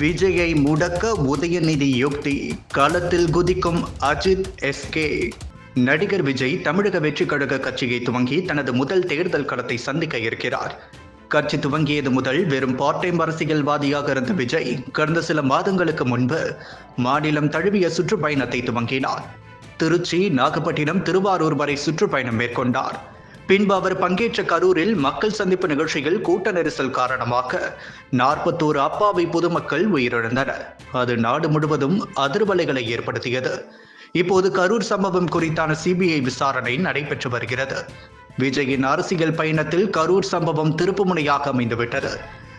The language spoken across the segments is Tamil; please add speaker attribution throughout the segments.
Speaker 1: விஜயை முடக்க உதயநிதி யுக்தி களத்தில் குதிக்கும் அஜித் எஸ்கே நடிகர் விஜய் தமிழக வெற்றி கழக கட்சியை துவங்கி தனது முதல் தேர்தல் களத்தை சந்திக்க இருக்கிறார். கட்சி துவங்கியது முதல் வெறும் பார்ட் டைம் அரசியல்வாதியாக இருந்த விஜய் கடந்த சில மாதங்களுக்கு முன்பு மாநிலம் தழுவிய சுற்றுப்பயணத்தை துவங்கினார். திருச்சி நாகப்பட்டினம் திருவாரூர் வரை சுற்றுப்பயணம் மேற்கொண்டார். பின்பு அவர் பங்கேற்ற கரூரில் மக்கள் சந்திப்பு நிகழ்ச்சியில் கூட்ட நெரிசல் காரணமாக. நாற்பத்தோரு அப்பாவி பொதுமக்கள் உயிரிழந்தனர். அது நாடு முழுவதும் அதிர்வலைகளை ஏற்படுத்தியது. இப்போது கரூர் சம்பவம் குறித்தான சிபிஐ விசாரணை நடைபெற்று வருகிறது. விஜயின் அரசியல் பயணத்தில் கரூர் சம்பவம் திருப்புமுனையாக அமைந்துவிட்டது.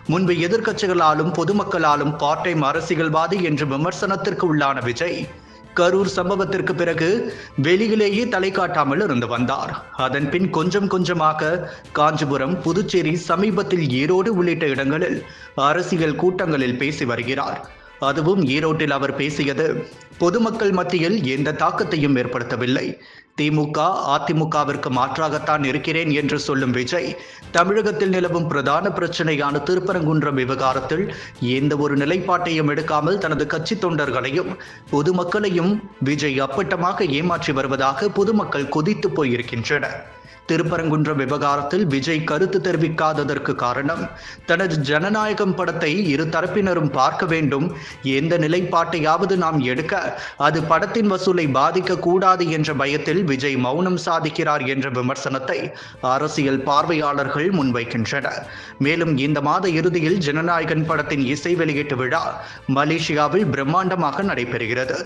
Speaker 1: முன்பு எதிர்க்கட்சிகளாலும் பொதுமக்களாலும் பார்ட் டைம் அரசியல்வாதி என்று விமர்சனத்திற்கு உள்ளான விஜய் கரூர் சம்பவத்திற்கு பிறகு வெளியிலேயே தலை காட்டாமல் இருந்து வந்தார். அதன் பின் கொஞ்சம் கொஞ்சமாக காஞ்சிபுரம் புதுச்சேரி சமீபத்தில் ஈரோடு உள்ளிட்ட இடங்களில் அரசியல் கூட்டங்களில் பேசி வருகிறார். அதுவும் ஈரோட்டில் அவர் பேசியது பொதுமக்கள் மத்தியில் எந்த தாக்கத்தையும் ஏற்படுத்தவில்லை. திமுக அதிமுகவிற்கு மாற்றாகத்தான் இருக்கிறேன் என்று சொல்லும் விஜய் தமிழகத்தில் நிலவும் பிரதான பிரச்சனையான திருப்பரங்குன்றம் விவகாரத்தில் எந்த ஒரு நிலைப்பாட்டையும் எடுக்காமல் தனது கட்சி தொண்டர்களையும் பொதுமக்களையும் விஜய் அப்பட்டமாக ஏமாற்றி வருவதாக பொதுமக்கள் கொதித்து போயிருக்கின்றனர். திருப்பரங்குன்றம் விவகாரத்தில் விஜய் கருத்து தெரிவிக்காததற்கு காரணம். தனது ஜனநாயகம் படத்தை இரு தரப்பினரும் பார்க்க வேண்டும். எந்த நிலைப்பாட்டையாவது நாம் எடுக்க அது படத்தின் வசூலை பாதிக்க கூடாது என்ற பயத்தில் விஜய் மௌனம் சாதிக்கிறார் என்ற விமர்சனத்தை அரசியல் பார்வையாளர்கள் முன்வைக்கின்றனர். மேலும் இந்த மாத இறுதியில் ஜனநாயகன் படத்தின் இசை வெளியீட்டு விழா மலேசியாவில் பிரம்மாண்டமாக நடைபெறுகிறது.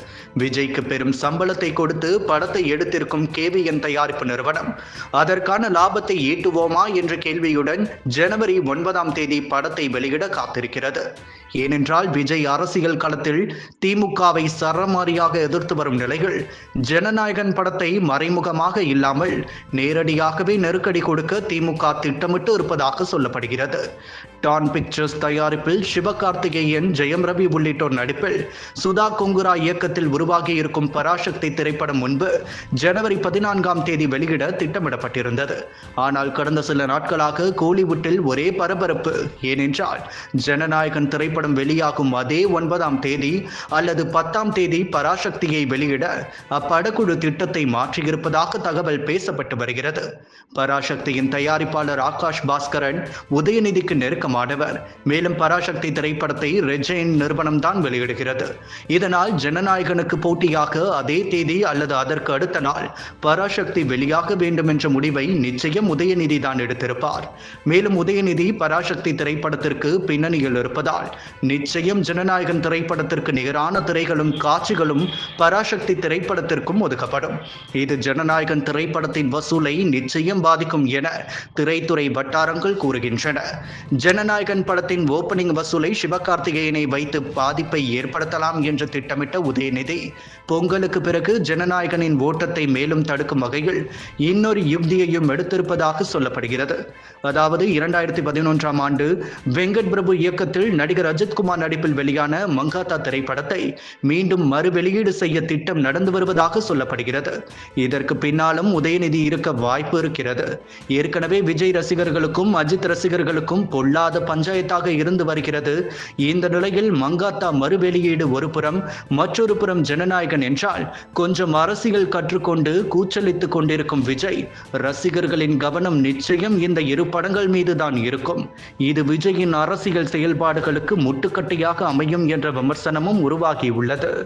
Speaker 1: விஜய்க்கு பெரும் சம்பளத்தை கொடுத்து படத்தை எடுத்திருக்கும் கேவிஎன் தயாரிப்பு நிறுவனம் அதற்கான லாபத்தை ஈட்டுவோமா என்ற கேள்வியுடன் ஜனவரி ஒன்பதாம் தேதி படத்தை வெளியிட காத்திருக்கிறது. ஏனென்றால் விஜய் அரசியல் களத்தில் திமுகவை சரமாரியாக எதிர்த்து வரும் நிலையில் ஜனநாயகன் படத்தை மறைமுகமாக இல்லாமல் நேரடியாகவே நெருக்கடி கொடுக்க திமுக திட்டமிட்டு இருப்பதாக சொல்லப்படுகிறது. டான் பிக்சர்ஸ் தயாரிப்பில் சிவகார்த்திகேயன் ஜெயம் ரவி உள்ளிட்டோர் நடிப்பில் சுதா கொங்குரா இயக்கத்தில் உருவாகி இருக்கும் பராசக்தி திரைப்படம் முன்பு ஜனவரி பதினான்காம் தேதி வெளியிட வெளியிடப்பட்டிருந்தது ஆனால் கடந்த சில நாட்களாக கோலிவுட்டில் ஒரே பரபரப்பு. ஏனென்றால் ஜனநாயகன் திரைப்படம் வெளியாகும் அதே ஒன்பதாம் தேதி அல்லது பத்தாம் தேதி பராசக்தியை வெளியிட அப்படக்குழு திட்டத்தை மாற்றியிருப்பதாக தகவல் பேசப்பட்டு வருகிறது. பராசக்தியின் தயாரிப்பாளர் ஆகாஷ் பாஸ்கரன் உதயநிதிக்கு நெருக்கமானவர். மேலும் பராசக்தி திரைப்படத்தை ரெஜெயின் நிறுவனம் தான் வெளியிடுகிறது. இதனால் ஜனநாயகனுக்கு போட்டியாக அதே தேதி அல்லது அதற்கு அடுத்த நாள் பராசக்தி வெளியாக வேண்டும் என்ற முடிவை நிச்சயம் உதயநிதி தான் எடுத்திருப்பார். மேலும் உதயநிதி பராசக்தி திரைப்படத்திற்கு பின்னணியில் இருப்பதால் நிச்சயம் ஜனநாயகன் திரைப்படத்திற்கு நிகரான திரைகளும் காட்சிகளும் பராசக்தி திரைப்படத்திற்கும் ஒதுக்கப்படும். இது ஜனநாயகன் திரைப்படத்தின் வசூலை நிச்சயம் பாதிக்கும் என திரைத்துறை வட்டாரங்கள் கூறுகின்றன. ஜனநாயகன் படத்தின் ஓப்பனிங் வசூலை சிவகார்த்திகேயனை வைத்து பாதிப்பை ஏற்படுத்தலாம் என்று திட்டமிட்ட உதயநிதி பொங்கலுக்கு பிறகு ஜனநாயகனின் ஓட்டத்தை மேலும் தடுக்கும் வகையில் இன்னொரு யுக்தியையும் எடுத்திருப்பதாக சொல்லப்படுகிறது. அதாவது இரண்டாயிரத்தி பதினொன்றாம் ஆண்டு வெங்கட் பிரபு இயக்கத்தில் நடிகர் அஜித்குமார் நடிப்பில் வெளியான மங்காத்தா திரைப்படத்தை மீண்டும் மறு வெளியீடு செய்ய திட்டம் நடந்து வருவதாக சொல்லப்படுகிறது. இதற்கு பின்னாலும் உதயநிதி இருக்க வாய்ப்பு இருக்கிறது. ஏற்கனவே விஜய் ரசிகர்களுக்கும் அஜித் ரசிகர்களுக்கும் பொல்லாத பஞ்சாயத்தாக இருந்து வருகிறது. இந்த நிலையில் மங்காத்தா மறு வெளியீடு ஒரு புறம் மற்றொரு புறம் ஜனநாயகன் என்றால் கொஞ்சம் அரசியல் கற்றுக்கொண்டு கூச்சலித்துக் கொண்டிருக்கும் விஜய் ரசிகர்களின் கவனம் நிச்சயம் இந்த இரு படங்கள் மீது தான் இருக்கும். இது விஜயின் அரசியல் செயல்பாடுகளுக்கு முட்டுக்கட்டையாக அமையும் என்ற விமர்சனமும் உருவாகியுள்ளது.